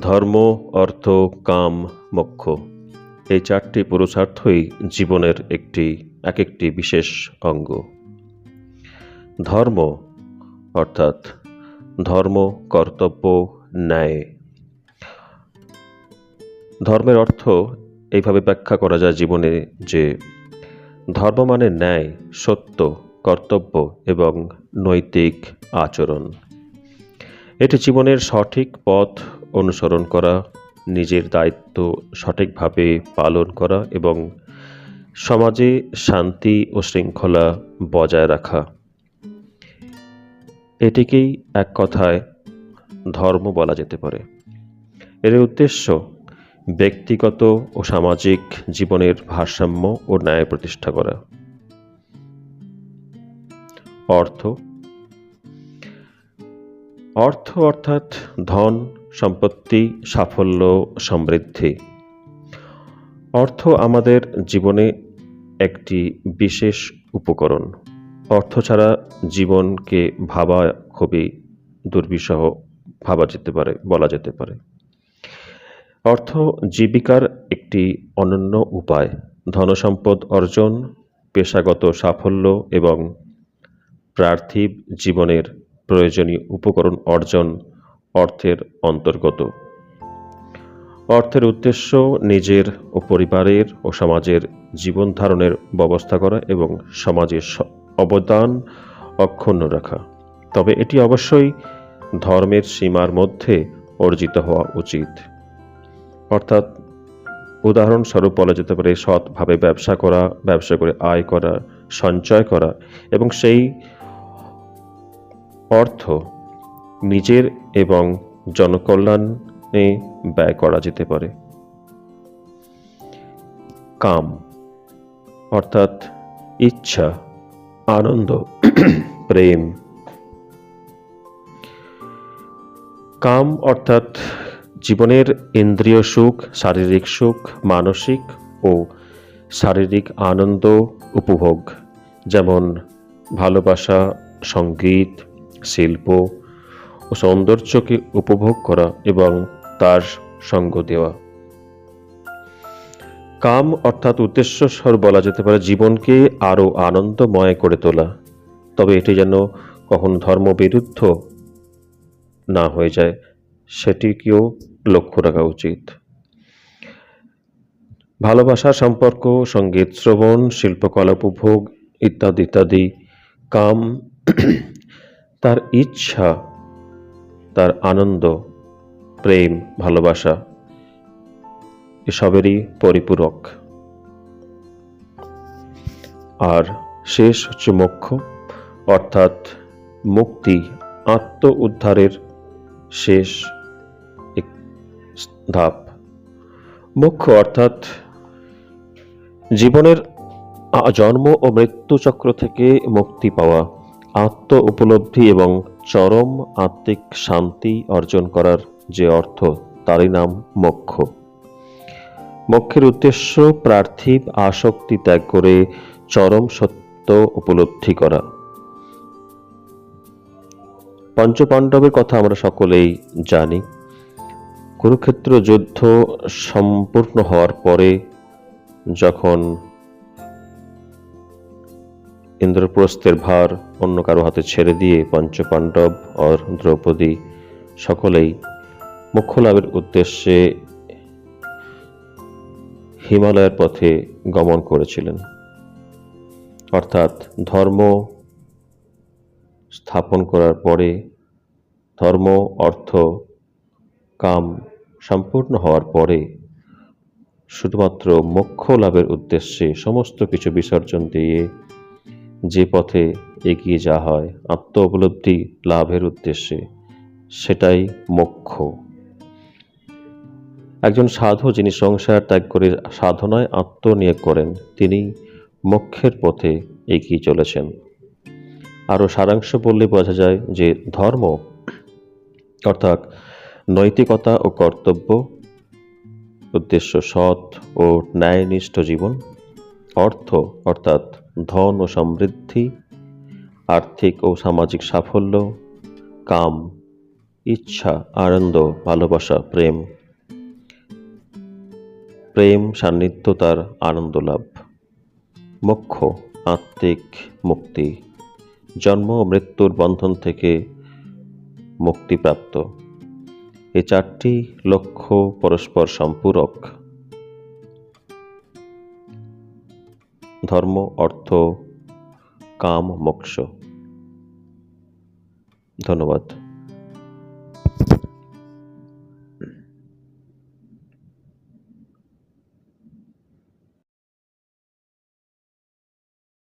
ধর্ম, অর্থ, কাম, মোক্ষ। এই চারটি পুরুষার্থই জীবনের একটি এক একটি বিশেষ অঙ্গ। ধর্ম, অর্থাৎ ধর্ম, কর্তব্য, ন্যায়। ধর্মের অর্থ এইভাবে ব্যাখ্যা করা যায় জীবনে যে ধর্ম মানে ন্যায়, সত্য, কর্তব্য এবং নৈতিক আচরণ। এটি জীবনের সঠিক পথ অনুসরণ করা, নিজের দায়িত্ব সঠিকভাবে পালন করা এবং সমাজে শান্তি ও শৃঙ্খলা বজায় রাখা। এটিকেই এক কথায় ধর্ম বলা যেতে পারে। এর উদ্দেশ্য ব্যক্তিগত ও সামাজিক জীবনের ভারসাম্য ও ন্যায় প্রতিষ্ঠা করা। অর্থ। অর্থ অর্থাৎ ধন সম্পত্তি, সাফল্য, সমৃদ্ধি। অর্থ আমাদের জীবনে একটি বিশেষ উপকরণ। অর্থ ছাড়া জীবনকে ভাবা খুবই দুর্বিষহ ভাবা যেতে পারে, বলা যেতে পারে। অর্থ জীবিকার একটি অনন্য উপায়। ধনসম্পদ অর্জন, পেশাগত সাফল্য এবং পার্থিব জীবনের প্রয়োজনীয় উপকরণ অর্জন অর্থের অন্তর্গত। অর্থের উদ্দেশ্য নিজের ও পরিবারের ও সমাজের জীবন ধারণের ব্যবস্থা করা এবং সমাজের অবদান অক্ষুণ্ণ রাখা। তবে এটি অবশ্যই ধর্মের সীমার মধ্যে অর্জিত হওয়া উচিত। অর্থাৎ উদাহরণস্বরূপ বলা যেতে পারে, সৎভাবে ব্যবসা করা, ব্যবসা করে আয় করা, সঞ্চয় করা এবং সেই অর্থ নিজের এবং জনকল্যাণে ব্যয় করা যেতে পারে। কাম, অর্থাৎ ইচ্ছা, আনন্দ, প্রেম। কাম, অর্থাৎ জীবনের ইন্দ্রিয় সুখ, শারীরিক সুখ, মানসিক ও শারীরিক আনন্দ উপভোগ। যেমন ভালোবাসা, সংগীত, শিল্প ও সৌন্দর্যকে উপভোগ করা এবং তার সঙ্গ দেওয়া। কাম অর্থাৎ উদ্দেশ্য স্বর বলা যেতে পারে জীবনকে আরও আনন্দময় করে তোলা। তবে এটি যেন কখন ধর্মবিরুদ্ধ না হয়ে যায়, সেটিকেও লক্ষ্য রাখা উচিত। ভালোবাসা, সম্পর্ক, সংগীত, শ্রবণ, শিল্পকলা, উপভোগ ইত্যাদি ইত্যাদি কাম তার ইচ্ছা তার আনন্দ, প্রেম, ভালোবাসা এসবেরই পরিপূরক। আর শেষ হচ্ছে মোক্ষ, অর্থাৎ মুক্তি আত্ম উদ্ধারের শেষ ধাপ। মোক্ষ অর্থাৎ জীবনের জন্ম ও মৃত্যু চক্র থেকে মুক্তি পাওয়া। আত্ম উপলব্ধি এবং চরম আত্মিক শান্তি অর্জন করার যে অর্থ, তারই নাম মোক্ষ। মোক্ষের উদ্দেশ্য পার্থিব আসক্তি ত্যাগ করে চরম সত্য উপলব্ধি করা। পঞ্চপাণ্ডবের কথা আমরা সকলেই জানি। কুরুক্ষেত্র যুদ্ধ সম্পূর্ণ হওয়ার পরে যখন ইন্দ্রপ্রস্থের ভার অন্য কারও হাতে ছেড়ে দিয়ে পঞ্চপাণ্ডব আর দ্রৌপদী সকলেই মোক্ষ লাভের উদ্দেশ্যে হিমালয়ের পথে গমন করেছিলেন। অর্থাৎ ধর্ম স্থাপন করার পরে ধর্ম, অর্থ, কাম সম্পূর্ণ হওয়ার পরে শুধুমাত্র মোক্ষ লাভের উদ্দেশ্যে সমস্ত কিছু বিসর্জন দিয়ে যে পথে এগিয়ে যাওয়া হয় আত্ম উপলব্ধি লাভের উদ্দেশ্যে। সেটাই মোক্ষ। একজন সাধু যিনি সংসার ত্যাগ করে সাধনায় আত্মনিয়োগ করেন, তিনি মোক্ষের পথে এগিয়ে চলেছেন। আরও সারাংশ বললে বোঝা যায় যে ধর্ম, অর্থাৎ নৈতিকতা ও কর্তব্য, উদ্দেশ্য সৎ ও ন্যায়নিষ্ঠ জীবন, অর্থ, অর্থাৎ ধন ও সমৃদ্ধি, আর্থিক ও সামাজিক সাফল্য, কাম, ইচ্ছা, আনন্দ, ভালোবাসা, প্রেম। প্রেম, সান্নিধ্য, তার আনন্দ লাভ। মোক্ষ, আত্মিক মুক্তি। জন্ম ও মৃত্যুর বন্ধন থেকে মুক্তিপ্রাপ্ত। এই চারটি লক্ষ্য পরস্পর সম্পূরক। ধর্ম অর্থ কাম মোক্ষ। ধন্যবাদ।